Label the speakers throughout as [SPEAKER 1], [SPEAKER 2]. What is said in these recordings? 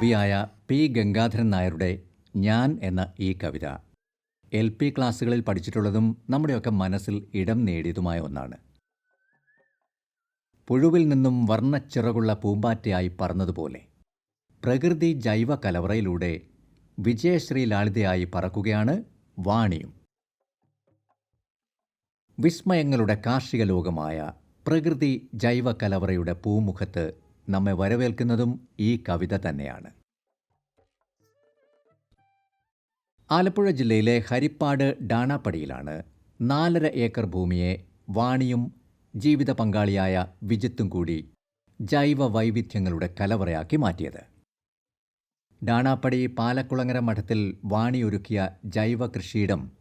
[SPEAKER 1] കവിയായ P. Gangadharan നായരുടെ ഞാൻ എന്ന ഈ കവിത. എൽ. പി. ക്ലാസ്സുകളിൽ പഠിച്ചിട്ടുള്ളതും നമ്മുടെയൊക്കെ മനസ്സിൽ ഇടം നേടിയതുമായ ഒന്നാണ്. പുഴുവിൽ നിന്നും വർണച്ചിറകുള്ള പൂമ്പാറ്റയായി പറന്നതുപോലെ പ്രകൃതി ജൈവ കലവറയിലൂടെ വിജയശ്രീ ലാളിതയായി പറക്കുകയാണ് വാണിയും. വിസ്മയങ്ങളുടെ കാർഷിക ലോകമായ പ്രകൃതി ജൈവ കലവറയുടെ പൂമുഖത്ത് നമ്മെ വരവേൽക്കുന്നതും ഈ കവിത തന്നെയാണ്. ആലപ്പുഴ ജില്ലയിലെ ഹരിപ്പാട് ഡാണാപ്പടിയിലാണ് നാലര ഏക്കർ ഭൂമിയെ വാണിയും ജീവിത പങ്കാളിയായ വിജിത്തും കൂടി ജൈവ വൈവിധ്യങ്ങളുടെ കലവറയാക്കി മാറ്റിയത്. ഡാണാപ്പടി പാലക്കുളങ്ങര മഠത്തിൽ വാണി വാണിയൊരുക്കിയ ജൈവ കൃഷിയിടം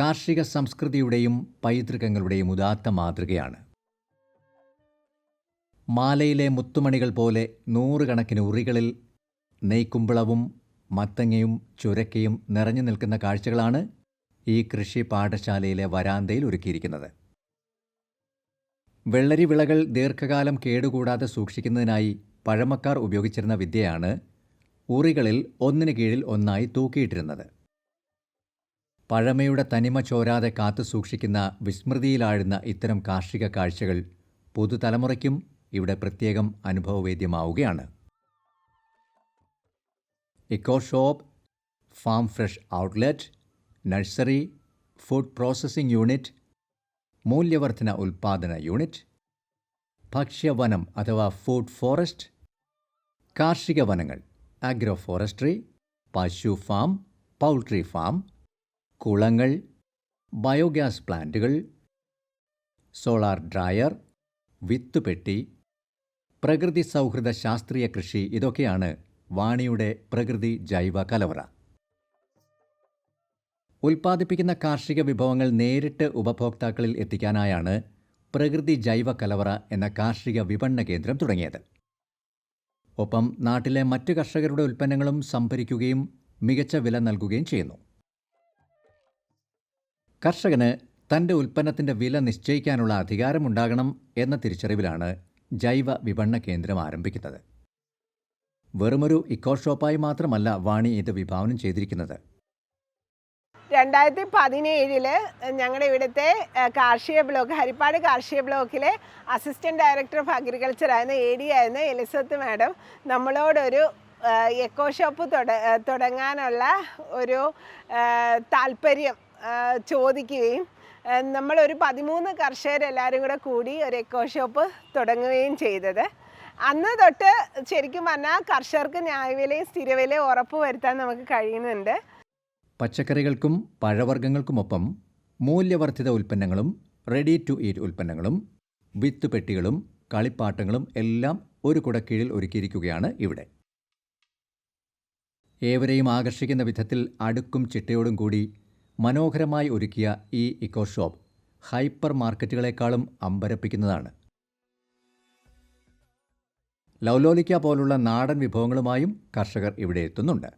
[SPEAKER 1] കാർഷിക സംസ്കൃതിയുടെയും പൈതൃകങ്ങളുടെയും ഉദാത്ത മാതൃകയാണ്. മാലയിലെ മുത്തുമണികൾ പോലെ നൂറുകണക്കിന് ഉറികളിൽ നെയ്ക്കുമ്പളവും മത്തങ്ങയും ചുരക്കയും നിറഞ്ഞു നിൽക്കുന്ന കാഴ്ചകളാണ് ഈ കൃഷി പാഠശാലയിലെ വരാന്തയിൽ ഒരുക്കിയിരിക്കുന്നത്. വെള്ളരി വിളകൾ ദീർഘകാലം കേടുകൂടാതെ സൂക്ഷിക്കുന്നതിനായി പഴമക്കാർ ഉപയോഗിച്ചിരുന്ന വിദ്യയാണ് ഉറികളിൽ ഒന്നിനു കീഴിൽ ഒന്നായി തൂക്കിയിട്ടിരുന്നത്. പഴമയുടെ തനിമ ചോരാതെ കാത്തു സൂക്ഷിക്കുന്ന വിസ്മൃതിയിലാഴുന്ന ഇത്തരം കാർഷിക കാഴ്ചകൾ പുതുതലമുറയ്ക്കും ഇവിടെ പ്രത്യേകം അനുഭവവേദ്യമാവുകയാണ്. Eco shop farm fresh outlet nursery food processing unit മൂല്യവർദ്ധന ഉൽപ്പാദന യൂണിറ്റ് ഭക്ഷ്യവനം അഥവാ ഫുഡ് ഫോറസ്റ്റ് കാർഷിക വനങ്ങൾ ആഗ്രോ ഫോറസ്ട്രി പശു ഫാം പൗൾട്രി ഫാം കുളങ്ങൾ ബയോഗ്യാസ് പ്ലാന്റുകൾ സോളാർ ഡ്രയർ വിത്തുപെട്ടി പ്രകൃതി സൗഹൃദ ശാസ്ത്രീയ കൃഷി ഇതൊക്കെയാണ് വാണിയുടെ പ്രകൃതി ജൈവ കലവറ. ഉൽപ്പാദിപ്പിക്കുന്ന കാർഷിക വിഭവങ്ങൾ നേരിട്ട് ഉപഭോക്താക്കളിൽ എത്തിക്കാനായാണ് പ്രകൃതി ജൈവ കലവറ എന്ന കാർഷിക വിപണന കേന്ദ്രം തുടങ്ങിയത്. ഒപ്പം നാട്ടിലെ മറ്റു കർഷകരുടെ ഉൽപ്പന്നങ്ങളും സംഭരിക്കുകയും മികച്ച വില നൽകുകയും ചെയ്യുന്നു. കർഷകന് തന്റെ ഉൽപ്പന്നത്തിന്റെ വില നിശ്ചയിക്കാനുള്ള അധികാരമുണ്ടാകണം എന്ന തിരിച്ചറിവിലാണ് ജൈവ വിപണന കേന്ദ്രം ആരംഭിക്കുന്നത്. വെറുമൊരു ഇക്കോ ഷോപ്പായി മാത്രമല്ല വാണി ഇത് വിഭാവനം ചെയ്തിരിക്കുന്നത്.
[SPEAKER 2] രണ്ടായിരത്തി പതിനേഴിൽ ഞങ്ങളുടെ ഇവിടുത്തെ കാർഷിക ബ്ലോക്ക് ഹരിപ്പാട് കാർഷിക ബ്ലോക്കിലെ അസിസ്റ്റന്റ് ഡയറക്ടർ ഓഫ് അഗ്രികൾച്ചർ ആയിരുന്ന എ ഡി ആയിരുന്ന എലിസത്ത് മാഡം നമ്മളോടൊരു എക്കോ ഷോപ്പ് തുട തുടങ്ങാനുള്ള ഒരു താല്പര്യം ചോദിക്കുകയും നമ്മളൊരു പതിമൂന്ന് കർഷകരെല്ലാവരും കൂടെ കൂടി ഒരു എക്കോ ഷോപ്പ് തുടങ്ങുകയും ചെയ്തത്. അന്ന് തൊട്ട് ശരിക്കും പറഞ്ഞാൽ കർഷകർക്ക് ന്യായവിലയും സ്ഥിരവിലയും ഉറപ്പ് വരുത്താൻ നമുക്ക് കഴിയുന്നുണ്ട്.
[SPEAKER 1] പച്ചക്കറികൾക്കും പഴവർഗങ്ങൾക്കുമൊപ്പം മൂല്യവർദ്ധിത ഉൽപ്പന്നങ്ങളും റെഡി ടു ഈറ്റ് ഉൽപ്പന്നങ്ങളും വിത്ത് പെട്ടികളും കളിപ്പാട്ടങ്ങളും എല്ലാം ഒരു കുടക്കീഴിൽ ഒരുക്കിയിരിക്കുകയാണ് ഇവിടെ. ഏവരെയും ആകർഷിക്കുന്ന വിധത്തിൽ അടുക്കും ചിട്ടയോടും കൂടി മനോഹരമായി ഒരുക്കിയ ഈ ഇക്കോ ഷോപ്പ് ഹൈപ്പർ മാർക്കറ്റുകളെക്കാളും അമ്പരപ്പിക്കുന്നതാണ്. ലൗലോലിക്ക പോലുള്ള നാടൻ വിഭവങ്ങളുമായും കർഷകർ ഇവിടെ എത്തുന്നുണ്ട്.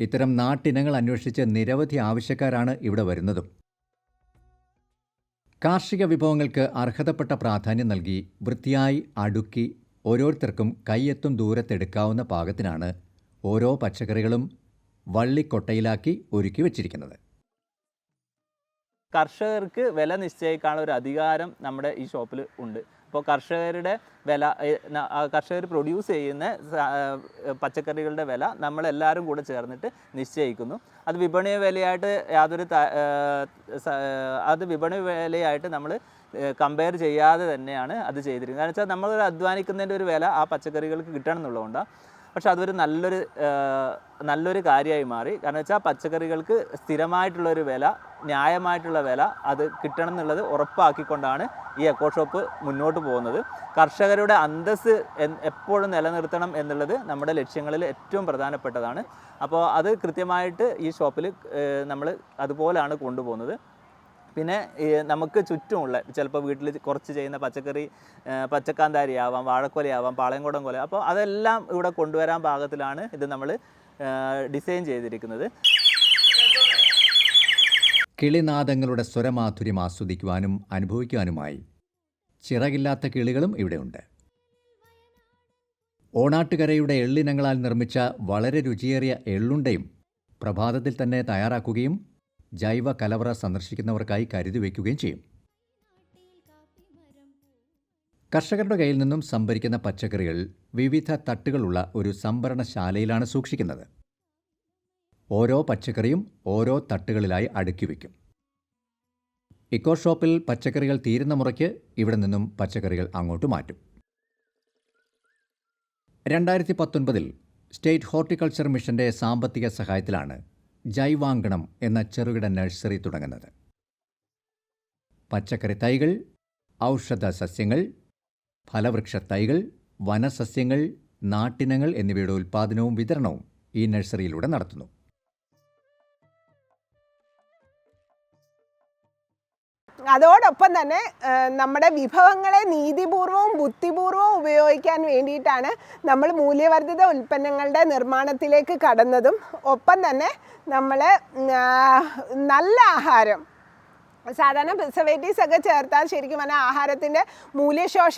[SPEAKER 1] ഇത്തരം നാട്ടിനങ്ങൾ അന്വേഷിച്ച് നിരവധി ആവശ്യക്കാരാണ് ഇവിടെ വരുന്നതും. കാർഷിക വിഭവങ്ങൾക്ക് അർഹതപ്പെട്ട പ്രാധാന്യം നൽകി വൃത്തിയായി അടുക്കി ഓരോരുത്തർക്കും കൈയെത്തും ദൂരത്തെടുക്കാവുന്ന പാകത്തിനാണ് ഓരോ പച്ചക്കറികളും വള്ളിക്കൊട്ടയിലാക്കി ഒരുക്കി വെച്ചിരിക്കുന്നത്.
[SPEAKER 3] കർഷകർക്ക് വില നിശ്ചയിക്കാനുള്ള ഒരു അധികാരം നമ്മുടെ ഈ ഷോപ്പിൽ ഉണ്ട്. അപ്പോൾ കർഷകരുടെ വില കർഷകർ പ്രൊഡ്യൂസ് ചെയ്യുന്ന പച്ചക്കറികളുടെ വില നമ്മളെല്ലാവരും കൂടെ ചേർന്നിട്ട് നിശ്ചയിക്കുന്നു. അത് വിപണി വിലയായിട്ട് യാതൊരു അത് വിപണി വിലയായിട്ട് നമ്മൾ കമ്പയർ ചെയ്യാതെ തന്നെയാണ് അത് ചെയ്തിരിക്കുന്നത്. കാരണം വെച്ചാൽ നമ്മൾ അധ്വാനിക്കുന്നതിന്റെ ഒരു വില ആ പച്ചക്കറികൾക്ക് കിട്ടണം എന്നുള്ളതുകൊണ്ടാണ്. പക്ഷെ അതൊരു നല്ലൊരു നല്ലൊരു കാര്യമായി മാറി. കാരണം വെച്ചാൽ പച്ചക്കറികൾക്ക് സ്ഥിരമായിട്ടുള്ളൊരു വില ന്യായമായിട്ടുള്ള വില അത് കിട്ടണം എന്നുള്ളത് ഉറപ്പാക്കിക്കൊണ്ടാണ് ഈ എക്കോ ഷോപ്പ് മുന്നോട്ട് പോകുന്നത്. കർഷകരുടെ അന്തസ് എപ്പോഴും നിലനിർത്തണം എന്നുള്ളത് നമ്മുടെ ലക്ഷ്യങ്ങളിൽ ഏറ്റവും പ്രധാനപ്പെട്ടതാണ്. അപ്പോൾ അത് കൃത്യമായിട്ട് ഈ ഷോപ്പിൽ നമ്മൾ അതുപോലെയാണ് കൊണ്ടുപോകുന്നത്. പിന്നെ നമുക്ക് ചുറ്റുമുള്ള ചിലപ്പോൾ വീട്ടിൽ കുറച്ച് ചെയ്യുന്ന പച്ചക്കറി പച്ചക്കാന്താരി ആവാം വാഴക്കൊലയാവാം പാളയംകുടം കൊല അപ്പോൾ അതെല്ലാം ഇവിടെ കൊണ്ടുവരാൻ പാകത്തിലാണ് ഇത് നമ്മൾ ഡിസൈൻ ചെയ്തിരിക്കുന്നത്.
[SPEAKER 1] കിളിനാദങ്ങളുടെ സ്വരമാധുര്യം ആസ്വദിക്കുവാനും അനുഭവിക്കുവാനുമായി ചിറകില്ലാത്ത കിളികളും ഇവിടെയുണ്ട്. ഓണാട്ടുകരയുടെ എള്ളിനങ്ങളാൽ നിർമ്മിച്ച വളരെ രുചിയേറിയ എള്ളുണ്ടയും പ്രഭാതത്തിൽ തന്നെ തയ്യാറാക്കുകയും ജൈവ കലവറ സന്ദർശിക്കുന്നവർക്കായി കരുതി വയ്ക്കുകയും ചെയ്യും. കർഷകരുടെ കയ്യിൽ നിന്നും സംഭരിക്കുന്ന പച്ചക്കറികൾ വിവിധ തട്ടുകളുള്ള ഒരു സംഭരണശാലയിലാണ് സൂക്ഷിക്കുന്നത്. ഓരോ പച്ചക്കറിയും ഓരോ തട്ടുകളിലായി അടുക്കി വയ്ക്കും. ഇക്കോ ഷോപ്പിൽ പച്ചക്കറികൾ തീരുന്ന മുറയ്ക്ക് ഇവിടെ നിന്നും പച്ചക്കറികൾ അങ്ങോട്ട് മാറ്റും. രണ്ടായിരത്തി പത്തൊൻപതിൽ സ്റ്റേറ്റ് ഹോർട്ടിക്കൾച്ചർ മിഷന്റെ സാമ്പത്തിക സഹായത്തിലാണ് ജൈവാങ്കണം എന്ന ചെറുകിട നഴ്സറി തുടങ്ങുന്നത്. പച്ചക്കറി തൈകൾ ഔഷധ സസ്യങ്ങൾ ഫലവൃക്ഷ തൈകൾ വനസസ്യങ്ങൾ നാട്ടിനങ്ങൾ എന്നിവയുടെ ഉൽപ്പാദനവും വിതരണവും ഈ നഴ്സറിയിലൂടെ നടത്തുന്നു.
[SPEAKER 2] അതോടൊപ്പം തന്നെ നമ്മുടെ വിഭവങ്ങളെ നീതിപൂർവവും ബുദ്ധിപൂർവവും ഉപയോഗിക്കാൻ വേണ്ടിയിട്ടാണ് നമ്മൾ മൂല്യവർദ്ധിത ഉൽപ്പന്നങ്ങളുടെ നിർമ്മാണത്തിലേക്ക് കടന്നതും. ഒപ്പം തന്നെ നമ്മൾ നല്ല ആഹാരം സാധാരണ പ്രിസർവേറ്റീവ്സ് ഒക്കെ ചേർത്താൽ ശരിക്കും പറഞ്ഞാൽ ആഹാരത്തിന്റെ മൂല്യശോഷ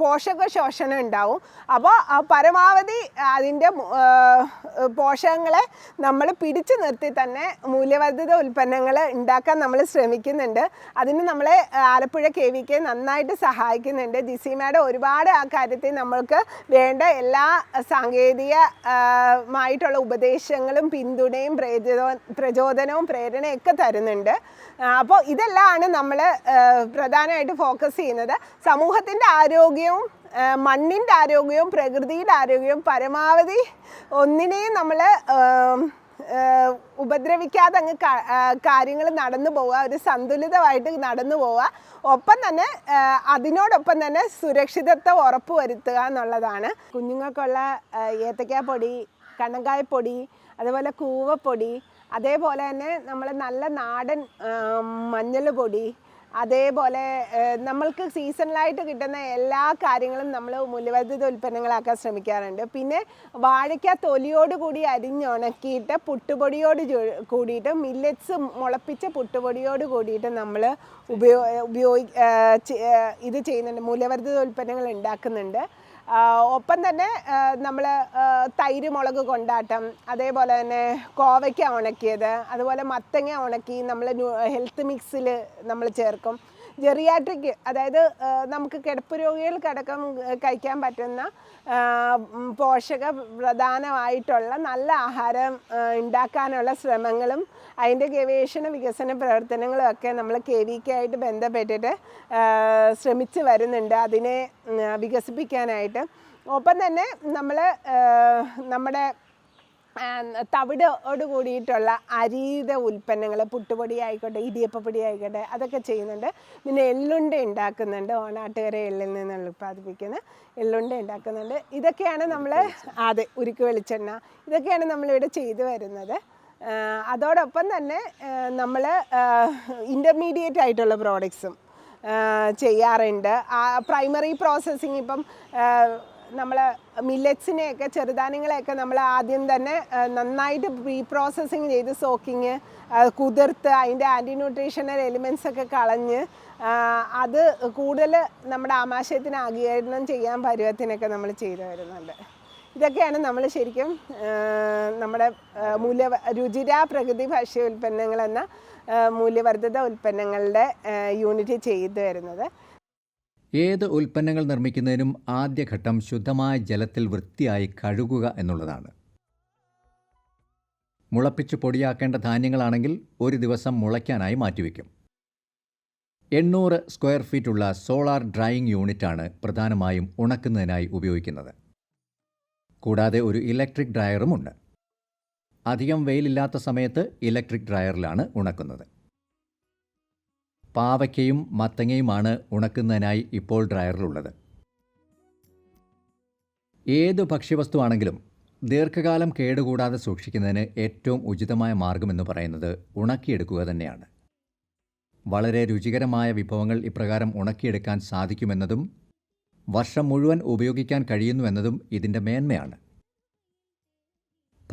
[SPEAKER 2] പോഷക ശോഷണം ഉണ്ടാവും. അപ്പോൾ പരമാവധി അതിന്റെ പോഷകങ്ങളെ നമ്മൾ പിടിച്ചു നിർത്തി തന്നെ മൂല്യവർദ്ധിത ഉൽപ്പന്നങ്ങൾ ഉണ്ടാക്കാൻ നമ്മൾ ശ്രമിക്കുന്നുണ്ട്. അതിന് നമ്മളെ ആലപ്പുഴ കെ വി കെ നന്നായിട്ട് സഹായിക്കുന്നുണ്ട്. ജിസിമയുടെ ഒരുപാട് ആ കാര്യത്തിൽ നമ്മൾക്ക് വേണ്ട എല്ലാ സാങ്കേതികമായിട്ടുള്ള ഉപദേശങ്ങളും പിന്തുണയും പ്രചോദനവും പ്രേരണയും ഒക്കെ തരുന്നുണ്ട്. അപ്പോൾ ഇതെല്ലാമാണ് നമ്മൾ പ്രധാനമായിട്ട് ഫോക്കസ് ചെയ്യുന്നത്. സമൂഹത്തിന്റെ ആരോഗ്യവും മണ്ണിന്റെ ആരോഗ്യവും പ്രകൃതിയുടെ ആരോഗ്യവും പരമാവധി ഒന്നിനെയും നമ്മൾ ഉപദ്രവിക്കാതെ അങ്ങ് കാര്യങ്ങൾ നടന്നു പോവുക ഒരു സന്തുലിതമായിട്ട് നടന്നു പോവുക. ഒപ്പം തന്നെ അതിനോടൊപ്പം തന്നെ സുരക്ഷിതത്വം ഉറപ്പുവരുത്തുക എന്നുള്ളതാണ്. കുഞ്ഞുങ്ങൾക്കുള്ള ഏത്തക്കാപ്പൊടി കണ്ണങ്കായപ്പൊടി അതുപോലെ കൂവപ്പൊടി അതേപോലെ തന്നെ നമ്മൾ നല്ല നാടൻ മഞ്ഞൾ പൊടി അതേപോലെ നമ്മൾക്ക് സീസണലായിട്ട് കിട്ടുന്ന എല്ലാ കാര്യങ്ങളും നമ്മൾ മൂല്യവർദ്ധിത ഉൽപ്പന്നങ്ങളാക്കാൻ ശ്രമിക്കാറുണ്ട്. പിന്നെ വാഴയ്ക്ക തൊലിയോട് കൂടി അരിഞ്ഞുണക്കിയിട്ട് പുട്ടുപൊടിയോട് കൂടിയിട്ട് മില്ലറ്റ്സ് മുളപ്പിച്ച പുട്ടുപൊടിയോട് കൂടിയിട്ട് നമ്മൾ ഉപയോഗ ഉപയോഗി ഇത് ചെയ്യുന്നുണ്ട്. മൂല്യവർദ്ധിത ഉൽപ്പന്നങ്ങൾ ഉണ്ടാക്കുന്നുണ്ട്. ഒപ്പം തന്നെ നമ്മൾ തൈര് മുളക് കൊണ്ടാട്ടം അതേപോലെ തന്നെ കോവയ്ക്ക ഉണക്കിയത് അതുപോലെ മത്തങ്ങ ഉണക്കി നമ്മൾ ഹെൽത്ത് മിക്സിൽ നമ്മൾ ചേർക്കും. ജെറിയാട്രിക് അതായത് നമുക്ക് കിടപ്പ് രോഗികൾക്കടക്കം കഴിക്കാൻ പറ്റുന്ന പോഷക പ്രധാനമായിട്ടുള്ള നല്ല ആഹാരം ഉണ്ടാക്കാനുള്ള ശ്രമങ്ങളും അതിന്റെ ഗവേഷണ വികസന പ്രവർത്തനങ്ങളും ഒക്കെ നമ്മൾ കെ വി കെ ആയിട്ട് ബന്ധപ്പെട്ടിട്ട് ശ്രമിച്ചു വരുന്നുണ്ട്. അതിനെ വികസിപ്പിക്കാനായിട്ട്. ഒപ്പം തന്നെ നമ്മൾ നമ്മുടെ തവിടോട് കൂടിയിട്ടുള്ള അരീത ഉൽപ്പന്നങ്ങൾ പുട്ടുപൊടി ആയിക്കോട്ടെ ഇടിയപ്പപ്പൊടി ആയിക്കോട്ടെ അതൊക്കെ ചെയ്യുന്നുണ്ട്. പിന്നെ എള്ളുണ്ട ഉണ്ടാക്കുന്നുണ്ട്. ഓണാട്ടുകര എള്ളിൽ നിന്ന് ഉൽപ്പാദിപ്പിക്കുന്ന എള്ളുണ്ട ഉണ്ടാക്കുന്നുണ്ട്. ഇതൊക്കെയാണ് നമ്മൾ അതെ ഉരുക്ക് വെളിച്ചെണ്ണ. ഇതൊക്കെയാണ് നമ്മളിവിടെ ചെയ്തു വരുന്നത്. അതോടൊപ്പം തന്നെ നമ്മൾ ഇന്റർമീഡിയറ്റ് ആയിട്ടുള്ള പ്രോഡക്ട്സും ചെയ്യാറുണ്ട്. പ്രൈമറി പ്രോസസ്സിങ് ഇപ്പം നമ്മൾ മില്ലറ്റ്സിനെയൊക്കെ ചെറുധാന്യങ്ങളെയൊക്കെ നമ്മൾ ആദ്യം തന്നെ നന്നായിട്ട് പ്രീ പ്രോസസ്സിങ് ചെയ്ത് സോക്കിങ് കുതിർത്ത് അതിന്റെ ആന്റി ന്യൂട്രീഷണൽ എലിമെൻസ് ഒക്കെ കളഞ്ഞ് അത് കൂടുതൽ നമ്മുടെ ആമാശയത്തിന് ആഗീകരണം ചെയ്യാൻ പരുവത്തിനൊക്കെ നമ്മൾ ചെയ്തു വരുന്നുണ്ട് ഇതൊക്കെയാണ് നമ്മൾ ശരിക്കും നമ്മുടെ മൂല്യ രുചിര പ്രകൃതി ഭക്ഷ്യ ഉൽപ്പന്നങ്ങൾ എന്ന മൂല്യവർദ്ധിത ഉൽപ്പന്നങ്ങളുടെ യൂണിറ്റ് ചെയ്തു വരുന്നത്
[SPEAKER 1] ഏത് ഉൽപ്പന്നങ്ങൾ നിർമ്മിക്കുന്നതിനും ആദ്യഘട്ടം ശുദ്ധമായ ജലത്തിൽ വൃത്തിയായി കഴുകുക എന്നുള്ളതാണ്. മുളപ്പിച്ച് പൊടിയാക്കേണ്ട ധാന്യങ്ങളാണെങ്കിൽ ഒരു ദിവസം മുളയ്ക്കാനായി മാറ്റിവെക്കും. എണ്ണൂറ് സ്ക്വയർ ഫീറ്റുള്ള സോളാർ ഡ്രൈയിങ് യൂണിറ്റാണ് പ്രധാനമായും ഉണക്കുന്നതിനായി ഉപയോഗിക്കുന്നത്. കൂടാതെ ഒരു ഇലക്ട്രിക് ഡ്രയറുമുണ്ട് അധികം വെയിലില്ലാത്ത സമയത്ത് ഇലക്ട്രിക് ഡ്രയറിലാണ് ഉണക്കുന്നത്. പാവയ്ക്കയും മത്തങ്ങയുമാണ് ഉണക്കുന്നതിനായി ഇപ്പോൾ ഡ്രയറിലുള്ളത്. ഏത് ഭക്ഷ്യവസ്തുവാണെങ്കിലും ദീർഘകാലം കേടുകൂടാതെ സൂക്ഷിക്കുന്നതിന് ഏറ്റവും ഉചിതമായ മാർഗമെന്ന് പറയുന്നത് ഉണക്കിയെടുക്കുക തന്നെയാണ്. വളരെ രുചികരമായ വിഭവങ്ങൾ ഇപ്രകാരം ഉണക്കിയെടുക്കാൻ സാധിക്കുമെന്നതും വർഷം മുഴുവൻ ഉപയോഗിക്കാൻ കഴിയുന്നുവെന്നതും ഇതിന്റെ മേന്മയാണ്.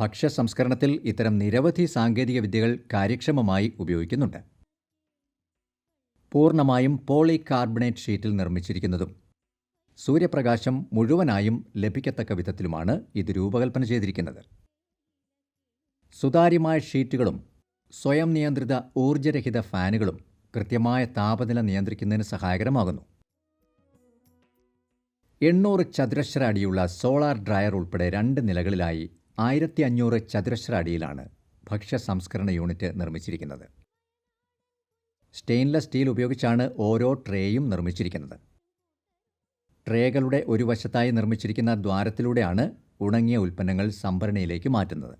[SPEAKER 1] ഭക്ഷ്യ സംസ്കരണത്തിൽ ഇത്തരം നിരവധി സാങ്കേതിക വിദ്യകൾ കാര്യക്ഷമമായി ഉപയോഗിക്കുന്നുണ്ട്. പൂർണമായും പോളി കാർബണേറ്റ് ഷീറ്റിൽ നിർമ്മിച്ചിരിക്കുന്നതും സൂര്യപ്രകാശം മുഴുവനായും ലഭിക്കത്തക്ക വിധത്തിലുമാണ് ഇത് രൂപകൽപ്പന ചെയ്തിരിക്കുന്നത്. സുതാര്യമായ ഷീറ്റുകളും സ്വയം നിയന്ത്രിത ഊർജരഹിത ഫാനുകളും കൃത്യമായ താപനില നിയന്ത്രിക്കുന്നതിന് സഹായകരമാകുന്നു. എണ്ണൂറ് ചതുരശ്ര അടിയുള്ള സോളാർ ഡ്രയർ ഉൾപ്പെടെ രണ്ട് നിലകളിലായി ആയിരത്തി അഞ്ഞൂറ് ചതുരശ്ര അടിയിലാണ് ഭക്ഷ്യ സംസ്കരണ യൂണിറ്റ് നിർമ്മിച്ചിരിക്കുന്നത്. സ്റ്റെയിൻലെസ് സ്റ്റീൽ ഉപയോഗിച്ചാണ് ഓരോ ട്രേയും നിർമ്മിച്ചിരിക്കുന്നത്. ട്രേകളുടെ ഒരു വശത്തായി നിർമ്മിച്ചിരിക്കുന്ന ദ്വാരത്തിലൂടെയാണ് ഉണങ്ങിയ ഉൽപ്പന്നങ്ങൾ സംഭരണിയിലേക്ക് മാറ്റുന്നത്.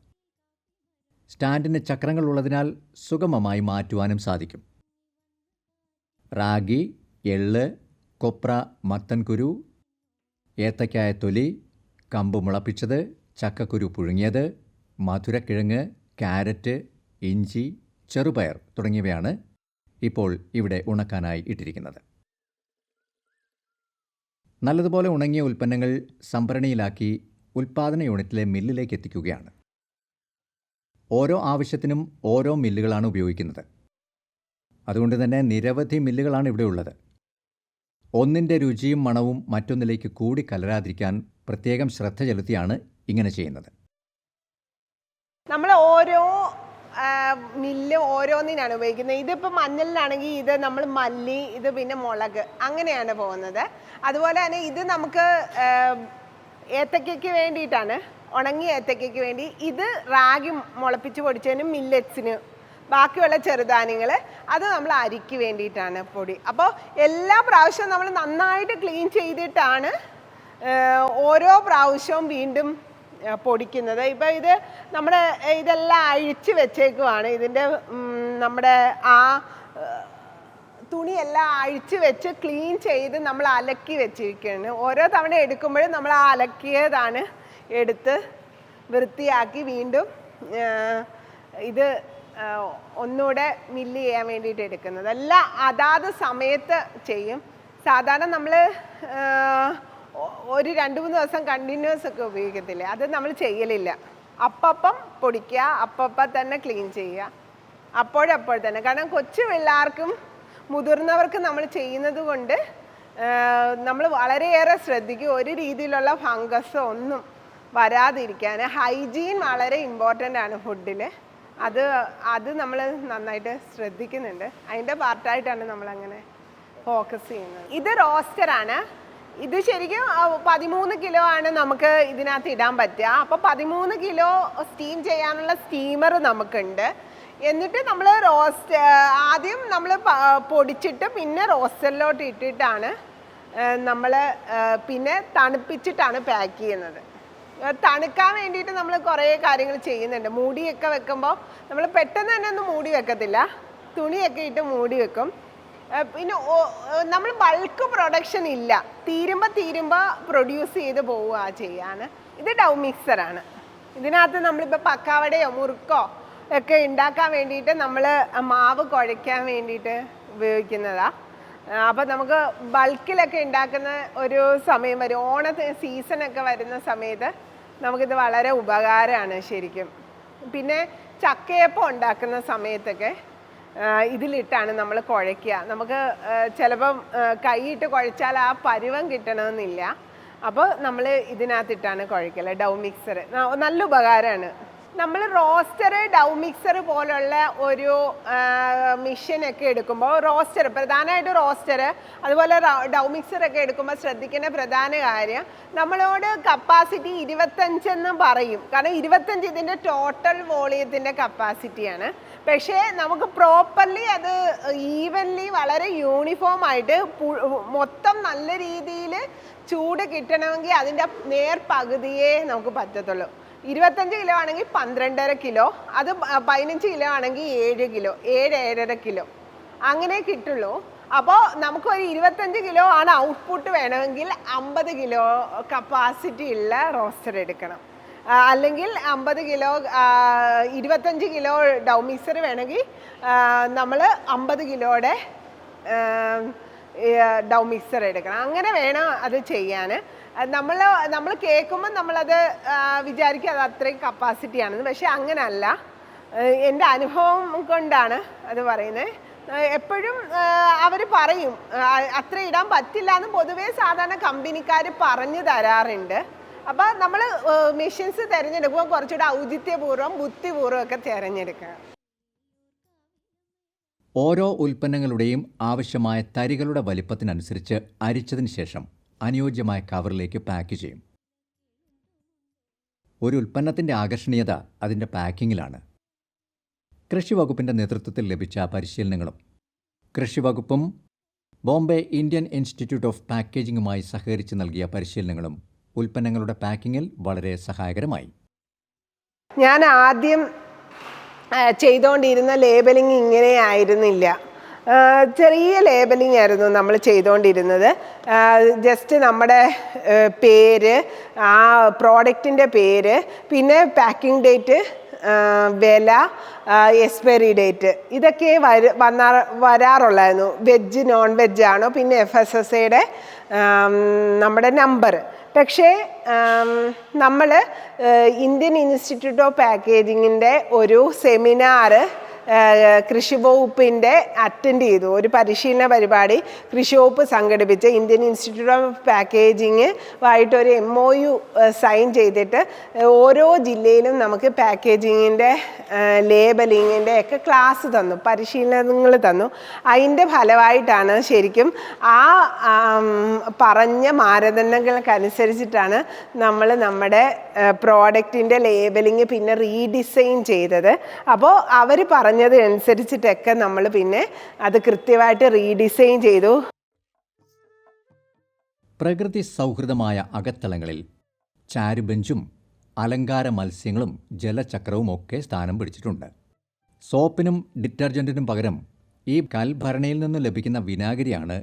[SPEAKER 1] സ്റ്റാൻഡിന് ചക്രങ്ങളുള്ളതിനാൽ സുഗമമായി മാറ്റുവാനും സാധിക്കും. റാഗി എള്ള് കൊപ്ര മത്തൻകുരു ഏത്തക്കായ തൊലി കമ്പ് മുളപ്പിച്ചത് ചക്കക്കുരു പുഴുങ്ങിയത് മധുരക്കിഴങ്ങ് ക്യാരറ്റ് ഇഞ്ചി ചെറുപയർ തുടങ്ങിയവയാണ് ഇപ്പോൾ ഇവിടെ ഉണക്കാനായി ഇട്ടിരിക്കുന്നത്. നല്ലതുപോലെ ഉണങ്ങിയ ഉൽപ്പന്നങ്ങൾ സംഭരണിയിലാക്കി ഉൽപ്പാദന യൂണിറ്റിലെ മില്ലിലേക്ക് എത്തിക്കുകയാണ്. ഓരോ ആവശ്യത്തിനും ഓരോ മില്ലുകളാണ് ഉപയോഗിക്കുന്നത്. അതുകൊണ്ട് തന്നെ നിരവധി മില്ലുകളാണ് ഇവിടെ ഉള്ളത്. ഒന്നിന്റെ രുചിയും മണവും മറ്റൊന്നിലേക്ക് കൂടി കലരാതിരിക്കാൻ പ്രത്യേകം ശ്രദ്ധ ചെലുത്തിയാണ് ഇങ്ങനെ ചെയ്യുന്നത്.
[SPEAKER 2] നമ്മൾ ഓരോ മില്ല് ഓരോന്നിനാണ് ഉപയോഗിക്കുന്നത്. ഇതിപ്പോൾ മഞ്ഞളിലാണെങ്കിൽ ഇത് നമ്മൾ മല്ലി ഇത് പിന്നെ മുളക് അങ്ങനെയാണ് പോകുന്നത്. അതുപോലെ തന്നെ ഇത് നമുക്ക് ഏത്തക്കയ്ക്ക് വേണ്ടിയിട്ടാണ് ഉണങ്ങിയ ഏത്തക്കയ്ക്ക് വേണ്ടി. ഇത് റാഗി മുളപ്പിച്ച് പൊടിച്ചതിനും മില്ലറ്റ്സിന് ബാക്കിയുള്ള ചെറുധാന്യങ്ങൾ അത് നമ്മൾ അരിക്ക് വേണ്ടിയിട്ടാണ് പൊടി. അപ്പോൾ എല്ലാ പ്രാവശ്യവും നമ്മൾ നന്നായിട്ട് ക്ലീൻ ചെയ്തിട്ടാണ് ഓരോ പ്രാവശ്യവും വീണ്ടും പൊടിക്കുന്നത്. ഇപ്പം ഇത് നമ്മുടെ ഇതെല്ലാം അഴിച്ച് വെച്ചേക്കുവാണ്. ഇതിന്റെ നമ്മുടെ ആ തുണിയെല്ലാം അഴിച്ച് വെച്ച് ക്ലീൻ ചെയ്ത് നമ്മൾ അലക്കി വെച്ചിരിക്കുകയാണ്. ഓരോ തവണ എടുക്കുമ്പോഴും നമ്മൾ ആ അലക്കിയതാണ് എടുത്ത് വൃത്തിയാക്കി വീണ്ടും ഇത് ഒന്നുകൂടെ മില്ല് ചെയ്യാൻ വേണ്ടിയിട്ട് എടുക്കുന്നത്. എല്ലാം അതാത് സമയത്ത് ചെയ്യും. സാധാരണ നമ്മൾ ഒരു രണ്ട് മൂന്ന് ദിവസം കണ്ടിന്യൂസ് ഒക്കെ ഉപയോഗിക്കത്തില്ലേ? അത് നമ്മൾ ചെയ്യലില്ല. അപ്പം പൊടിക്കുക അപ്പം തന്നെ ക്ലീൻ ചെയ്യുക. അപ്പോഴപ്പോൾ തന്നെ. കാരണം കൊച്ചു പിള്ളേർക്കും മുതിർന്നവർക്കും നമ്മൾ ചെയ്യുന്നത് കൊണ്ട് നമ്മൾ വളരെയേറെ ശ്രദ്ധിക്കും. ഒരു രീതിയിലുള്ള ഫംഗസോ ഒന്നും വരാതിരിക്കാൻ. ഹൈജീൻ വളരെ ഇമ്പോർട്ടന്റ് ആണ് ഫുഡിൽ അത് അത് നമ്മൾ നന്നായിട്ട് ശ്രദ്ധിക്കുന്നുണ്ട്. അതിന്റെ പാർട്ടായിട്ടാണ് നമ്മളങ്ങനെ ഫോക്കസ് ചെയ്യുന്നത്. ഇത് റോസ്റ്ററാണ് ഇത് ശരിക്കും പതിമൂന്ന് കിലോ ആണ് നമുക്ക് ഇതിനകത്ത് ഇടാൻ പറ്റുക. അപ്പോൾ പതിമൂന്ന് കിലോ സ്റ്റീം ചെയ്യാനുള്ള സ്റ്റീമർ നമുക്കുണ്ട്. എന്നിട്ട് നമ്മൾ റോസ്റ്റ് ആദ്യം നമ്മൾ പൊടിച്ചിട്ട് പിന്നെ റോസ്റ്ററിലോട്ട് ഇട്ടിട്ടാണ് നമ്മൾ പിന്നെ തണുപ്പിച്ചിട്ടാണ് പാക്ക് ചെയ്യുന്നത്. തണുക്കാൻ വേണ്ടിയിട്ട് നമ്മൾ കുറേ കാര്യങ്ങൾ ചെയ്യുന്നുണ്ട്. മൂടിയൊക്കെ വെക്കുമ്പോൾ നമ്മൾ പെട്ടെന്ന് തന്നെ ഒന്നും മൂടി വെക്കത്തില്ല. തുണിയൊക്കെ ഇട്ട് മൂടി വെക്കും. പിന്നെ നമ്മൾ ബൾക്ക് പ്രൊഡക്ഷൻ ഇല്ല. തീരുമ്പോൾ തീരുമ്പോൾ പ്രൊഡ്യൂസ് ചെയ്ത് പോവുക ചെയ്യാൻ ഇത് ഡൗ മിക്സറാണ് ഇതിനകത്ത് നമ്മളിപ്പോൾ പക്കാവടയോ മുറുക്കോ ഒക്കെ ഉണ്ടാക്കാൻ വേണ്ടിയിട്ട് നമ്മൾ മാവ് കുഴയ്ക്കാൻ വേണ്ടിയിട്ട് ഉപയോഗിക്കുന്നതാണ് അപ്പോൾ നമുക്ക് ബൾക്കിലൊക്കെ ഉണ്ടാക്കുന്ന ഒരു സമയം വരും. ഓണ സീസണൊക്കെ വരുന്ന സമയത്ത് നമുക്കിത് വളരെ ഉപകാരമാണ് ശരിക്കും. പിന്നെ ചക്കയപ്പം ഉണ്ടാക്കുന്ന സമയത്തൊക്കെ ഇതിലിട്ടാണ് നമ്മൾ കുഴയ്ക്കുക. നമുക്ക് ചിലപ്പം കൈയിട്ട് കുഴച്ചാൽ ആ പരുവം കിട്ടണമെന്നില്ല. അപ്പോൾ നമ്മൾ ഇതിനകത്തിട്ടാണ് കുഴക്കൽ ഡൗ മിക്സർ. നല്ല ഉപകാരമാണ്. നമ്മൾ റോസ്റ്റർ ഡൗ മിക്സർ പോലുള്ള ഒരു മിഷനൊക്കെ എടുക്കുമ്പോൾ റോസ്റ്റർ പ്രധാനമായിട്ട് റോസ്റ്റർ അതുപോലെ ഡൗ മിക്സറൊക്കെ എടുക്കുമ്പോൾ ശ്രദ്ധിക്കേണ്ട പ്രധാന കാര്യം നമ്മളോട് കപ്പാസിറ്റി ഇരുപത്തഞ്ചെന്ന് പറയും. കാരണം ഇരുപത്തഞ്ച് ഇതിന്റെ ടോട്ടൽ വോളിയത്തിന്റെ കപ്പാസിറ്റിയാണ് പക്ഷേ നമുക്ക് പ്രോപ്പർലി അത് ഈവൻലി വളരെ യൂണിഫോം ആയിട്ട് മൊത്തം നല്ല രീതിയിൽ ചൂട് കിട്ടണമെങ്കിൽ അതിന്റെ നേർ പകുതിയേ നമുക്ക് പറ്റത്തുള്ളൂ. ഇരുപത്തഞ്ച് കിലോ ആണെങ്കിൽ പന്ത്രണ്ടര കിലോ അത് പതിനഞ്ച് കിലോ ആണെങ്കിൽ ഏഴ് കിലോ ഏഴ് ഏഴര കിലോ. അങ്ങനെ കിട്ടുള്ളൂ. അപ്പോൾ നമുക്കൊരു ഇരുപത്തഞ്ച് കിലോ ആണ് ഔട്ട്പുട്ട് വേണമെങ്കിൽ അമ്പത് കിലോ കപ്പാസിറ്റി ഉള്ള റോസ്റ്റർ എടുക്കണം. അല്ലെങ്കിൽ അമ്പത് കിലോ ഇരുപത്തഞ്ച് കിലോ ഡൗ മിക്സർ വേണമെങ്കിൽ നമ്മൾ അമ്പത് കിലോയുടെ ഡൗ മിക്സർ എടുക്കണം. അങ്ങനെ വേണം അത് ചെയ്യാൻ നമ്മൾ നമ്മൾ കേൾക്കുമ്പോൾ നമ്മളത് വിചാരിക്കുക വിചാരിക്കും അത് അത്രയും കപ്പാസിറ്റിയാണെന്ന് പക്ഷെ അങ്ങനല്ല. എന്റെ അനുഭവം കൊണ്ടാണ് അത് പറയുന്നത് എപ്പോഴും അവർ പറയും അത്ര ഇടാൻ പറ്റില്ല എന്ന് പൊതുവേ സാധാരണ കമ്പനിക്കാർ പറഞ്ഞു തരാറുണ്ട്. അപ്പോൾ നമ്മൾ മെഷീൻസ് തിരഞ്ഞെടുക്കുമ്പോൾ കുറച്ചുകൂടെ ഔചിത്യപൂർവം ബുദ്ധിപൂർവം ഒക്കെ തിരഞ്ഞെടുക്കുക.
[SPEAKER 1] ഓരോ ഉൽപ്പന്നങ്ങളുടെയും ആവശ്യമായ തരികളുടെ വലിപ്പത്തിനനുസരിച്ച് അരിച്ചതിന് ശേഷം അനുയോജ്യമായ കവറിലേക്ക് പാക്ക് ചെയ്യും. ഒരു ഉൽപ്പന്നത്തിന്റെ ആകർഷണീയത അതിന്റെ പാക്കിങ്ങിലാണ്. കൃഷി വകുപ്പിന്റെ നേതൃത്വത്തിൽ ലഭിച്ച പരിശീലനങ്ങളും കൃഷി വകുപ്പും ബോംബെ ഇന്ത്യൻ ഇൻസ്റ്റിറ്റ്യൂട്ട് ഓഫ് പാക്കേജിംഗുമായി സഹകരിച്ച് നൽകിയ പരിശീലനങ്ങളും ഉൽപ്പന്നങ്ങളുടെ പാക്കിങ്ങിൽ വളരെ സഹായകരമായി.
[SPEAKER 2] ഞാൻ ആദ്യം ചെയ്തുകൊണ്ടിരുന്ന ലേബലിംഗ് ഇങ്ങനെ ആയിരുന്നില്ല. ചെറിയ ലേബലിംഗ് ആയിരുന്നു നമ്മൾ ചെയ്തുകൊണ്ടിരുന്നത് ജസ്റ്റ് നമ്മുടെ പേര് ആ പ്രോഡക്റ്റിന്റെ പേര് പിന്നെ പാക്കിംഗ് ഡേറ്റ് വില എക്സ്പയറി ഡേറ്റ് ഇതൊക്കെ വര വന്നാ വരാറുള്ളായിരുന്നു. വെജ് നോൺ വെജ് ആണോ പിന്നെ എഫ് എസ് എസ് എയുടെ നമ്മുടെ നമ്പർ. പക്ഷേ നമ്മൾ ഇന്ത്യൻ ഇൻസ്റ്റിറ്റ്യൂട്ട് ഓഫ് പാക്കേജിങ്ങിന്റെ ഒരു സെമിനാർ കൃഷി വകുപ്പിന്റെ അറ്റൻഡ് ചെയ്തു. ഒരു പരിശീലന പരിപാടി കൃഷി വകുപ്പ് സംഘടിപ്പിച്ച് ഇന്ത്യൻ ഇൻസ്റ്റിറ്റ്യൂട്ട് ഓഫ് പാക്കേജിങ് ആയിട്ട് ഒരു എം ഒ യു സൈൻ ചെയ്തിട്ട് ഓരോ ജില്ലയിലും നമുക്ക് പാക്കേജിങ്ങിന്റെ ലേബലിങ്ങിന്റെ ഒക്കെ ക്ലാസ് തന്നു പരിശീലനങ്ങൾ തന്നു. അതിന്റെ ഫലമായിട്ടാണ് ശരിക്കും ആ പറഞ്ഞ മാനദണ്ഡങ്ങൾക്കനുസരിച്ചിട്ടാണ് നമ്മൾ നമ്മുടെ പ്രോഡക്റ്റിന്റെ ലേബലിങ് പിന്നെ റീഡിസൈൻ ചെയ്തത്. അപ്പോൾ അവർ പറഞ്ഞത് അനുസരിച്ചിട്ടൊക്കെ നമ്മൾ പിന്നെ അത് കൃത്യമായിട്ട് റീഡിസൈൻ ചെയ്തു.
[SPEAKER 1] പ്രകൃതി സൗഹൃദമായ അകത്തളങ്ങളിൽ ചാരുബെഞ്ചും അലങ്കാര മത്സ്യങ്ങളും ജലചക്രവും ഒക്കെ സ്ഥാനം പിടിച്ചിട്ടുണ്ട്. സോപ്പിനും ഡിറ്റർജന്റിനും പകരം ഈ കൽഭരണയിൽ നിന്ന് ലഭിക്കുന്ന വിനാഗിരിയാണ്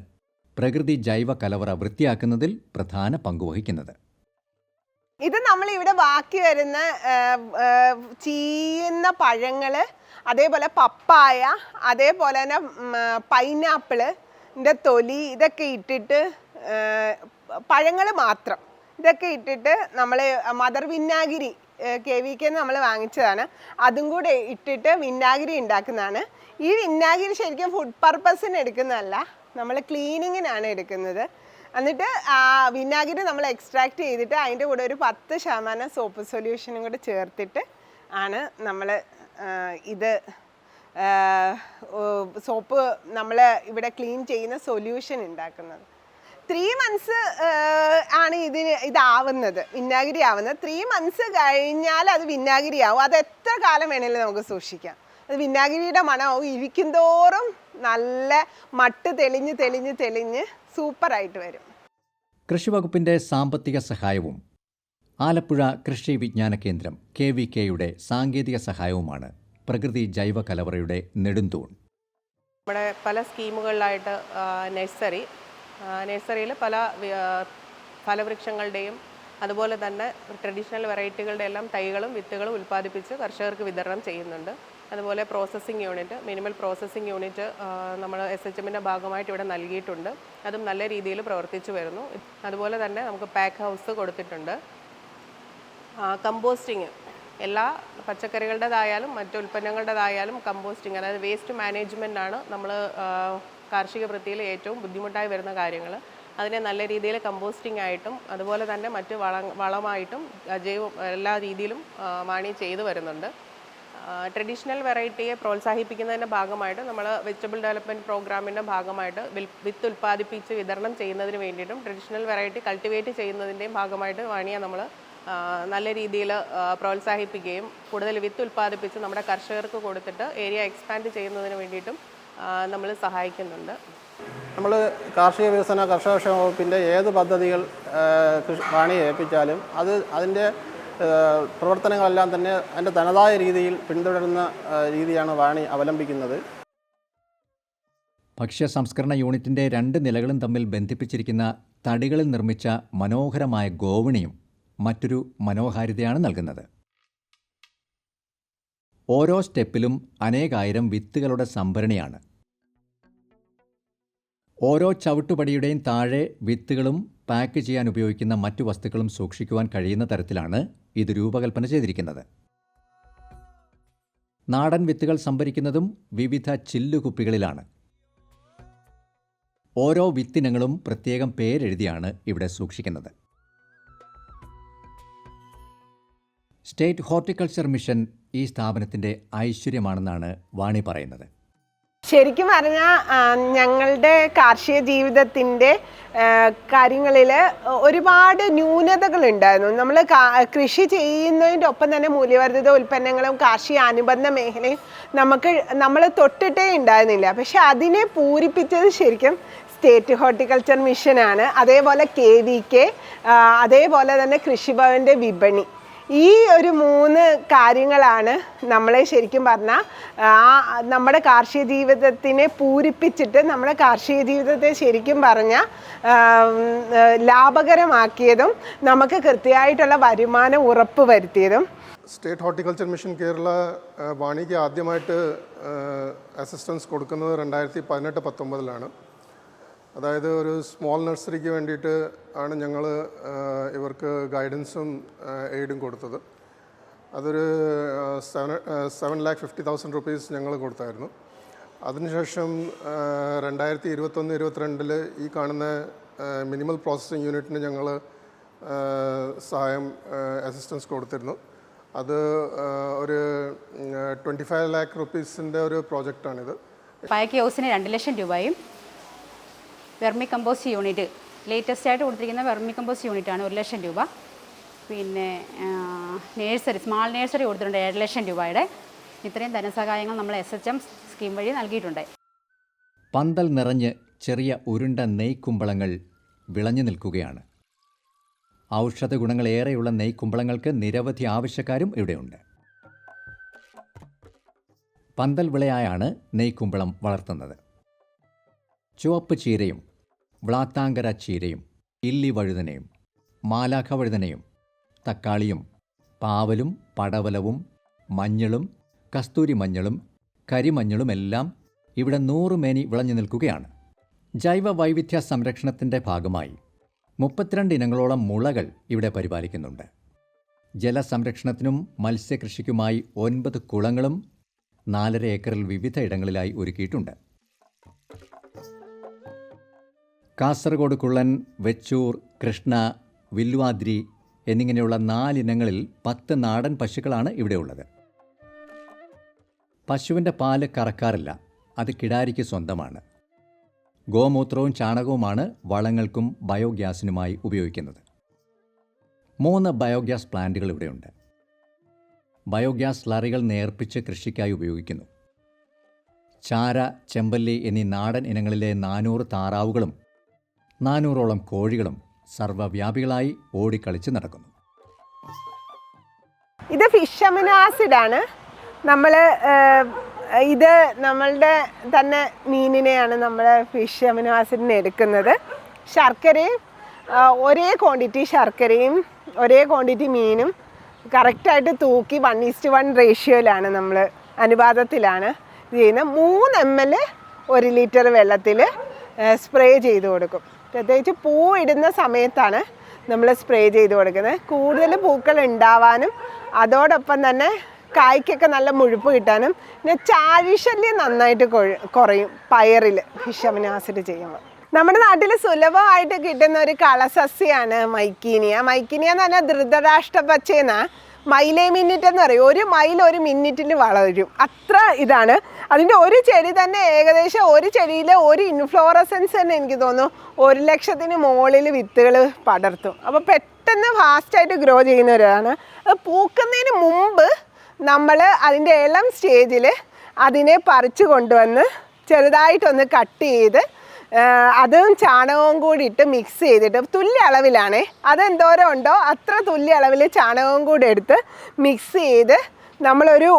[SPEAKER 1] പ്രകൃതി ജൈവ കലവറ വൃത്തിയാക്കുന്നതിൽ പ്രധാന പങ്കുവഹിക്കുന്നത്
[SPEAKER 2] ഇത് നമ്മൾ ഇവിടെ ബാക്കി വരുന്ന ചീയുന്ന പഴങ്ങൾ അതേപോലെ പപ്പായ അതേപോലെ തന്നെ പൈനാപ്പിളിന്റെ തൊലി ഇതൊക്കെ ഇട്ടിട്ട് പഴങ്ങൾ മാത്രം ഇതൊക്കെ ഇട്ടിട്ട് നമ്മൾ മദർ വിന്നാഗിരി കെ വി കെ നമ്മൾ വാങ്ങിച്ചതാണ്. അതും കൂടെ ഇട്ടിട്ട് വിന്നാഗിരി ഉണ്ടാക്കുന്നതാണ്. ഈ വിന്നാഗിരി ശരിക്കും ഫുഡ് പർപ്പസിന് എടുക്കുന്നതല്ല നമ്മൾ ക്ലീനിങ്ങിനാണ് എടുക്കുന്നത്. എന്നിട്ട് ആ വിനാഗിരി നമ്മൾ എക്സ്ട്രാക്ട് ചെയ്തിട്ട് അതിന്റെ കൂടെ ഒരു പത്ത് ശതമാനം സോപ്പ് സൊല്യൂഷനും കൂടെ ചേർത്തിട്ട് ആണ് നമ്മൾ ഇത് സോപ്പ് നമ്മൾ ഇവിടെ ക്ലീൻ ചെയ്യുന്ന സൊല്യൂഷൻ ഉണ്ടാക്കുന്നത്. ത്രീ മന്ത്സ് ആണ് ഇതിന് ഇതാവുന്നത് വിന്നാഗിരി ആവുന്നത്. ത്രീ മന്ത്സ് കഴിഞ്ഞാൽ അത് വിന്നാഗിരി ആവും. അത് എത്ര കാലം വേണേലും നമുക്ക് സൂക്ഷിക്കാം. അത് വിന്നാഗിരിയുടെ മണമാവും. ഇരിക്കും തോറും നല്ല മട്ട് തെളിഞ്ഞ് തെളിഞ്ഞ് തെളിഞ്ഞ് സൂപ്പറായിട്ട് വരും.
[SPEAKER 1] കൃഷി വകുപ്പിന്റെ സാമ്പത്തിക സഹായവും ആലപ്പുഴ കൃഷി വിജ്ഞാന കേന്ദ്രം കെ വി കെയുടെ സാങ്കേതിക സഹായവുമാണ് പ്രകൃതി ജൈവ കലവറയുടെ നെടുന്തൂൺ.
[SPEAKER 4] നമ്മുടെ പല സ്കീമുകളിലായിട്ട് നഴ്സറി നഴ്സറിയിൽ പല ഫലവൃക്ഷങ്ങളുടെയും അതുപോലെ തന്നെ ട്രഡീഷണൽ വെറൈറ്റികളുടെ എല്ലാം തൈകളും വിത്തുകളും ഉൽപ്പാദിപ്പിച്ച് കർഷകർക്ക് വിതരണം ചെയ്യുന്നുണ്ട്. അതുപോലെ processing unit minimal processing unit നമ്മൾ എസ് എച്ച് എമ്മിന്റെ ഭാഗമായിട്ട് ഇവിടെ നൽകിയിട്ടുണ്ട്. അതും നല്ല രീതിയിൽ പ്രവർത്തിച്ചു വരുന്നു. അതുപോലെ തന്നെ നമുക്ക് പാക്ക് ഹൗസ് കൊടുത്തിട്ടുണ്ട്. കമ്പോസ്റ്റിങ്. എല്ലാ പച്ചക്കറികളുടേതായാലും മറ്റു ഉൽപ്പന്നങ്ങളുടേതായാലും കമ്പോസ്റ്റിംഗ് അതായത് വേസ്റ്റ് മാനേജ്മെന്റ് ആണ് നമ്മൾ കാർഷിക വൃത്തിയിൽ ഏറ്റവും ബുദ്ധിമുട്ടായി വരുന്ന കാര്യങ്ങൾ അതിനെ നല്ല രീതിയിൽ കമ്പോസ്റ്റിംഗ് ആയിട്ടും അതുപോലെ തന്നെ മറ്റ് വള വളമായിട്ടും ജൈവ എല്ലാ രീതിയിലും മാണി ചെയ്തു വരുന്നുണ്ട്. ട്രഡീഷണൽ വെറൈറ്റിയെ പ്രോത്സാഹിപ്പിക്കുന്നതിന്റെ ഭാഗമായിട്ട് നമ്മൾ വെജിറ്റബിൾ ഡെവലപ്മെന്റ് പ്രോഗ്രാമിന്റെ ഭാഗമായിട്ട് വിത്ത് ഉൽപ്പാദിപ്പിച്ച് വിതരണം ചെയ്യുന്നതിന് വേണ്ടിയിട്ടും ട്രഡീഷണൽ വെറൈറ്റി കൾട്ടിവേറ്റ് ചെയ്യുന്നതിന്റെയും ഭാഗമായിട്ട് വാണിയെ നമ്മൾ നല്ല രീതിയിൽ പ്രോത്സാഹിപ്പിക്കുകയും കൂടുതൽ വിത്ത് ഉൽപ്പാദിപ്പിച്ച് നമ്മുടെ കർഷകർക്ക് കൊടുത്തിട്ട് ഏരിയ എക്സ്പാൻഡ് ചെയ്യുന്നതിന് വേണ്ടിയിട്ടും നമ്മൾ സഹായിക്കുന്നുണ്ട്.
[SPEAKER 5] നമ്മൾ കാർഷിക വികസന കർഷക ക്ഷേമ വകുപ്പിന്റെ ഏത് പദ്ധതികൾ പാണി വാണിയെ ഏൽപ്പിച്ചാലും അത് അതിന്റെ പ്രവർത്തനങ്ങളെല്ലാം തന്നെ അതിന്റെ തനതായ രീതിയിൽ പിന്തുടരുന്ന രീതിയാണ് വാണി അവലംബിക്കുന്നത്.
[SPEAKER 1] ഭക്ഷ്യ സംസ്കരണ യൂണിറ്റിന്റെ രണ്ട് നിലകളും തമ്മിൽ ബന്ധിപ്പിച്ചിരിക്കുന്ന തടികളിൽ നിർമ്മിച്ച മനോഹരമായ ഗോവണിയും മറ്റൊരു മനോഹാരിതയാണ് നൽകുന്നത്. ഓരോ സ്റ്റെപ്പിലും അനേകായിരം വിത്തുകളുടെ സംഭരണിയാണ്. ഓരോ ചവിട്ടുപടിയുടെയും താഴെ വിത്തുകളും പാക്ക് ചെയ്യാൻ ഉപയോഗിക്കുന്ന മറ്റു വസ്തുക്കളും സൂക്ഷിക്കുവാൻ കഴിയുന്ന തരത്തിലാണ് ഇത് രൂപകൽപ്പന ചെയ്തിരിക്കുന്നത്. നാടൻ വിത്തുകൾ സംഭരിക്കുന്നതും വിവിധ ചില്ലുകുപ്പികളിലാണ്. ഓരോ വിത്തിനങ്ങളും പ്രത്യേകം പേരെഴുതിയാണ് ഇവിടെ സൂക്ഷിക്കുന്നത്. സ്റ്റേറ്റ് ഹോർട്ടിക്കൾച്ചർ മിഷൻ ഈ സ്ഥാപനത്തിന്റെ ഐശ്വര്യമാണെന്നാണ് വാണി പറയുന്നത്.
[SPEAKER 2] ശരിക്കും പറഞ്ഞാൽ ഞങ്ങളുടെ കാർഷിക ജീവിതത്തിന്റെ കാര്യങ്ങളിൽ ഒരുപാട് ന്യൂനതകളുണ്ടായിരുന്നു. നമ്മൾ കൃഷി ചെയ്യുന്നതിന്റെ ഒപ്പം തന്നെ മൂല്യവർദ്ധിത ഉൽപ്പന്നങ്ങളും കാർഷിക അനുബന്ധ മേഖലയും നമുക്ക് നമ്മൾ തൊട്ടിട്ടേ ഉണ്ടായിരുന്നില്ല. പക്ഷെ അതിനെ പൂരിപ്പിച്ചത് ശരിക്കും സ്റ്റേറ്റ് ഹോർട്ടിക്കൾച്ചർ മിഷനാണ്. അതേപോലെ കെ വി കെ അതേപോലെ തന്നെ കൃഷിഭവന്റെ വിപണി. ഈ ഒരു മൂന്ന് കാര്യങ്ങളാണ് നമ്മളെ ശരിക്കും പറഞ്ഞാൽ ആ നമ്മുടെ കാർഷിക ജീവിതത്തിനെ പൂരിപ്പിച്ചിട്ട് നമ്മുടെ കാർഷിക ജീവിതത്തെ ശരിക്കും പറഞ്ഞാൽ ലാഭകരമാക്കിയതും നമുക്ക് കൃത്യമായിട്ടുള്ള വരുമാനം ഉറപ്പ് വരുത്തിയതും.
[SPEAKER 6] സ്റ്റേറ്റ് ഹോർട്ടിക്കൾച്ചർ മിഷൻ കേരള വാണിക്ക് ആദ്യമായിട്ട് അസിസ്റ്റൻസ് കൊടുക്കുന്നത് രണ്ടായിരത്തി പതിനെട്ട് പത്തൊമ്പതിലാണ്. അതായത് ഒരു സ്മോൾ നഴ്സറിക്ക് വേണ്ടിയിട്ട് ആണ് ഞങ്ങൾ ഇവർക്ക് ഗൈഡൻസും എയ്ഡും കൊടുത്തത്. അതൊരു seven seven lakh fifty thousand rupees ഞങ്ങൾ കൊടുത്തായിരുന്നു. അതിനുശേഷം രണ്ടായിരത്തി ഇരുപത്തൊന്ന് ഇരുപത്തിരണ്ടിൽ ഈ കാണുന്ന മിനിമൽ പ്രോസസ്സിംഗ് യൂണിറ്റിന് ഞങ്ങൾ സഹായം അസിസ്റ്റൻസ് കൊടുത്തിരുന്നു. അത് ഒരു ട്വന്റി ഫൈവ് ലാക്ക് റുപ്പീസിന്റെ ഒരു പ്രോജക്റ്റാണിത്
[SPEAKER 7] പായ്ക്ക് ഹൗസിന് രണ്ട് ലക്ഷം രൂപയും വെർമി കമ്പോസ്റ്റ് യൂണിറ്റ് ലേറ്റസ്റ്റ് ആയിട്ട് കൊടുത്തിരിക്കുന്ന വെർമി യൂണിറ്റ് ആണ് ഒരു ലക്ഷം രൂപ. പിന്നെ നേഴ്സറി സ്മാൾ നേഴ്സറി കൊടുത്തിട്ടുണ്ട് ഏഴ് ലക്ഷം രൂപയുടെ. ഇത്രയും ധനസഹായങ്ങൾ നമ്മൾ എസ് എച്ച് എം സ്കീം വഴി നൽകിയിട്ടുണ്ട്.
[SPEAKER 1] പന്തൽ നിറഞ്ഞ് ചെറിയ ഉരുണ്ട നെയ്ക്കുമ്പളങ്ങൾ വിളഞ്ഞു നിൽക്കുകയാണ്. ഔഷധ ഗുണങ്ങളേറെയുള്ള നെയ്ക്കുമ്പളങ്ങൾക്ക് നിരവധി ആവശ്യക്കാരും ഇവിടെയുണ്ട്. പന്തൽ വിളയായാണ് നെയ്ക്കുമ്പളം വളർത്തുന്നത്. ചുവപ്പ് ചീരയും വ്ളാത്താങ്കര ചീരയും ഇല്ലി വഴുതനയും മാലാഖ വഴുതനയും തക്കാളിയും പാവലും പടവലവും മഞ്ഞളും കസ്തൂരി മഞ്ഞളും കരിമഞ്ഞളുമെല്ലാം ഇവിടെ നൂറുമേനി വിളഞ്ഞു നിൽക്കുകയാണ്. ജൈവ വൈവിധ്യ സംരക്ഷണത്തിന്റെ ഭാഗമായി മുപ്പത്തിരണ്ട് ഇനങ്ങളോളം മുളകൾ ഇവിടെ പരിപാലിക്കുന്നുണ്ട്. ജലസംരക്ഷണത്തിനും മത്സ്യകൃഷിക്കുമായി ഒൻപത് കുളങ്ങളും നാലര ഏക്കറിൽ വിവിധ ഇടങ്ങളിലായി ഒരുക്കിയിട്ടുണ്ട്. കാസർഗോഡ് കുള്ളൻ വെച്ചൂർ കൃഷ്ണ വില്വാദ്രി എന്നിങ്ങനെയുള്ള നാലിനങ്ങളിൽ പത്ത് നാടൻ പശുക്കളാണ് ഇവിടെയുള്ളത്. പശുവിന്റെ പാൽ കറക്കാറില്ല. അത് കിടാരിക്ക് സ്വന്തമാണ്. ഗോമൂത്രവും ചാണകവുമാണ് വളങ്ങൾക്കും ബയോഗ്യാസിനുമായി ഉപയോഗിക്കുന്നത്. മൂന്ന് ബയോഗ്യാസ് പ്ലാന്റുകൾ ഇവിടെയുണ്ട്. ബയോഗ്യാസ് ലറികൾ നേർപ്പിച്ച് കൃഷിക്കായി ഉപയോഗിക്കുന്നു. ചാര ചെമ്പല്ലി എന്നീ നാടൻ ഇനങ്ങളിലെ നാനൂറ് താറാവുകളും നാനൂറോളം കോഴികളും സർവവ്യാപികളായി ഓടിക്കളിച്ച് നടക്കുന്നു.
[SPEAKER 2] ഇത് ഫിഷ് അമിനോ ആണ്. നമ്മൾ ഇത് നമ്മളുടെ തന്നെ മീനിനെയാണ് നമ്മൾ ഫിഷ് അമിനോ ആസിഡിന് എടുക്കുന്നത്. ശർക്കരയും ഒരേ ക്വാണ്ടിറ്റി ശർക്കരയും ഒരേ ക്വാണ്ടിറ്റി മീനും കറക്റ്റായിട്ട് തൂക്കി വൺ ഈസ്റ്റ് വൺ റേഷ്യോയിലാണ് നമ്മൾ അനുപാതത്തിലാണ് ചെയ്യുന്നത്. മൂന്ന് എം എൽ ഒരു ലിറ്റർ വെള്ളത്തിൽ സ്പ്രേ ചെയ്ത് കൊടുക്കും. പ്രത്യേകിച്ച് പൂ ഇടുന്ന സമയത്താണ് നമ്മൾ സ്പ്രേ ചെയ്ത് കൊടുക്കുന്നത്. കൂടുതൽ പൂക്കൾ ഉണ്ടാവാനും അതോടൊപ്പം തന്നെ കായ്ക്കൊക്കെ നല്ല മുഴുപ്പ് കിട്ടാനും പിന്നെ ചാഴിശല്യം നന്നായിട്ട് കുറയും പയറിൽ ഫിഷമിന് ആസിഡ് ചെയ്യുമ്പോൾ. നമ്മുടെ നാട്ടിൽ സുലഭമായിട്ട് കിട്ടുന്ന ഒരു കളസസ്യാണ് മൈക്കീനിയ. മൈക്കീനിയ എന്ന് പറഞ്ഞാൽ ധൃതരാഷ്ട്ര പച്ചയെന്ന മൈലേ മിന്നിറ്റ് എന്ന് പറയും. ഒരു മൈൽ ഒരു മിനിറ്റിൽ വളരും. അത്ര ഇതാണ്. അതിന്റെ ഒരു ചെടി തന്നെ ഏകദേശം ഒരു ചെടിയിൽ ഒരു ഇൻഫ്ലോറസൻസ് തന്നെ എനിക്ക് തോന്നുന്നു. ഒരു ലക്ഷത്തിന് മുകളിൽ വിത്തുകൾ പടർത്തും. അപ്പോൾ പെട്ടെന്ന് ഫാസ്റ്റായിട്ട് ഗ്രോ ചെയ്യുന്നവരാണ് അത് പൂക്കുന്നതിന് മുമ്പ് നമ്മൾ അതിന്റെ ഇളം സ്റ്റേജിൽ അതിനെ പറിച്ചു കൊണ്ടുവന്ന് ചെറുതായിട്ടൊന്ന് കട്ട് ചെയ്ത് അതും ചാണകവും കൂടി ഇട്ട് മിക്സ് ചെയ്തിട്ട് തുല്യ അളവിലാണേ. അതെന്തോരം ഉണ്ടോ? അത്ര തുല്യ അളവിൽ ചാണകവും കൂടി എടുത്ത് മിക്സ് ചെയ്ത് നമ്മളൊരു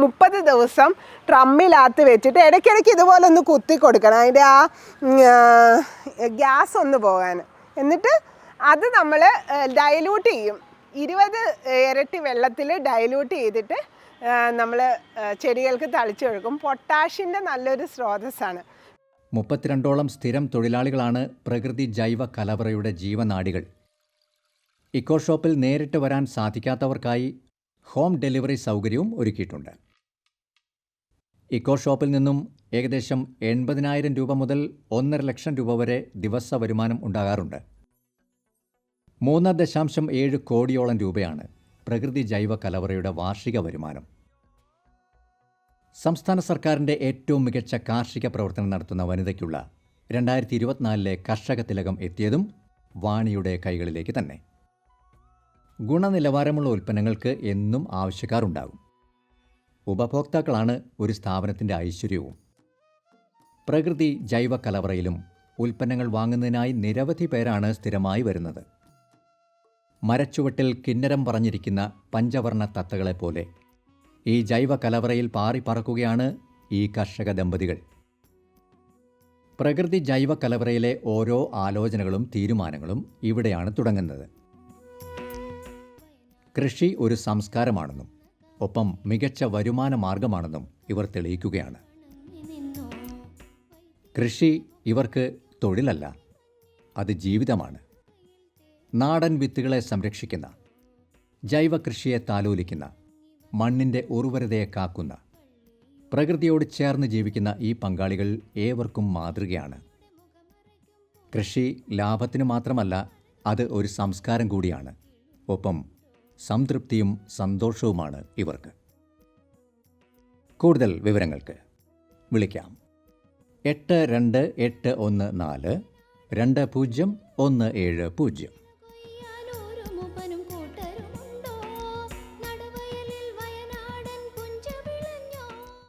[SPEAKER 2] മുപ്പത് ദിവസം ട്രമ്മിലാത്ത് വെച്ചിട്ട് ഇടയ്ക്കിടയ്ക്ക് ഇതുപോലെ ഒന്ന് കുത്തി കൊടുക്കണം. അതിന്റെ ആ ഗ്യാസ് ഒന്ന് പോകാൻ. എന്നിട്ട് അത് നമ്മൾ ഡൈലൂട്ട് ചെയ്യും. ഇരുപത് ഇരട്ടി വെള്ളത്തിൽ ഡൈലൂട്ട് ചെയ്തിട്ട് നമ്മൾ ചെടികൾക്ക് തളിച്ചു കൊടുക്കും പൊട്ടാഷിന്റെ നല്ലൊരു സ്രോതസ്സാണ്.
[SPEAKER 1] മുപ്പത്തിരണ്ടോളം സ്ഥിരം തൊഴിലാളികളാണ് പ്രകൃതി ജൈവ കലവറയുടെ ജീവനാടികൾ. ഇക്കോ ഷോപ്പിൽ നേരിട്ട് വരാൻ സാധിക്കാത്തവർക്കായി ഹോം ഡെലിവറി സൗകര്യവും ഒരുക്കിയിട്ടുണ്ട്. ഇക്കോ ഷോപ്പിൽ നിന്നും ഏകദേശം എൺപതിനായിരം രൂപ മുതൽ ഒന്നര ലക്ഷം രൂപ വരെ ദിവസ വരുമാനം ഉണ്ടാകാറുണ്ട്. മൂന്ന് ദശാംശം ഏഴ് കോടിയോളം രൂപയാണ് പ്രകൃതി ജൈവ കലവറയുടെ വാർഷിക വരുമാനം. സംസ്ഥാന സർക്കാരിന്റെ ഏറ്റവും മികച്ച കാർഷിക പ്രവർത്തനം നടത്തുന്ന വനിതയ്ക്കുള്ള രണ്ടായിരത്തി ഇരുപത്തിനാലിലെ കർഷക തിലകം എത്തിയതും വാണിയുടെ കൈകളിലേക്ക് തന്നെ. ഗുണനിലവാരമുള്ള ഉൽപ്പന്നങ്ങൾക്ക് എന്നും ആവശ്യക്കാരുണ്ടാകും. ഉപഭോക്താക്കളാണ് ഒരു സ്ഥാപനത്തിന്റെ ഐശ്വര്യവും. പ്രകൃതി ജൈവ കലവറയിലും ഉൽപ്പന്നങ്ങൾ വാങ്ങുന്നതിനായി നിരവധി പേരാണ് സ്ഥിരമായി വരുന്നത്. മരച്ചുവട്ടിൽ കിന്നരം പറഞ്ഞിരിക്കുന്ന പഞ്ചവർണ തത്തകളെപ്പോലെ ഈ ജൈവ കലവറയിൽ പാറിപ്പറക്കുകയാണ് ഈ കർഷക ദമ്പതികൾ. പ്രകൃതി ജൈവ കലവറയിലെ ഓരോ ആലോചനകളും തീരുമാനങ്ങളും ഇവിടെയാണ് തുടങ്ങുന്നത്. കൃഷി ഒരു സംസ്കാരമാണെന്നും ഒപ്പം മികച്ച വരുമാന മാർഗമാണെന്നും ഇവർ തെളിയിക്കുകയാണ്. കൃഷി ഇവർക്ക് തൊഴിലല്ല അത് ജീവിതമാണ്. നാടൻ വിത്തുകളെ സംരക്ഷിക്കുന്ന ജൈവ കൃഷിയെ താലോലിക്കുന്ന മണ്ണിന്റെ ഉർവരതയെ കാക്കുന്ന. പ്രകൃതിയോട് ചേർന്ന് ജീവിക്കുന്ന ഈ പങ്കാളികൾ ഏവർക്കും മാതൃകയാണ്. കൃഷി ലാഭത്തിന് മാത്രമല്ല അത് ഒരു സംസ്കാരം കൂടിയാണ്. ഒപ്പം സംതൃപ്തിയും സന്തോഷവുമാണ് ഇവർക്ക്. കൂടുതൽ വിവരങ്ങൾക്ക് വിളിക്കാം. എട്ട് രണ്ട് എട്ട് ഒന്ന് നാല് രണ്ട് പൂജ്യം ഒന്ന് ഏഴ് പൂജ്യം.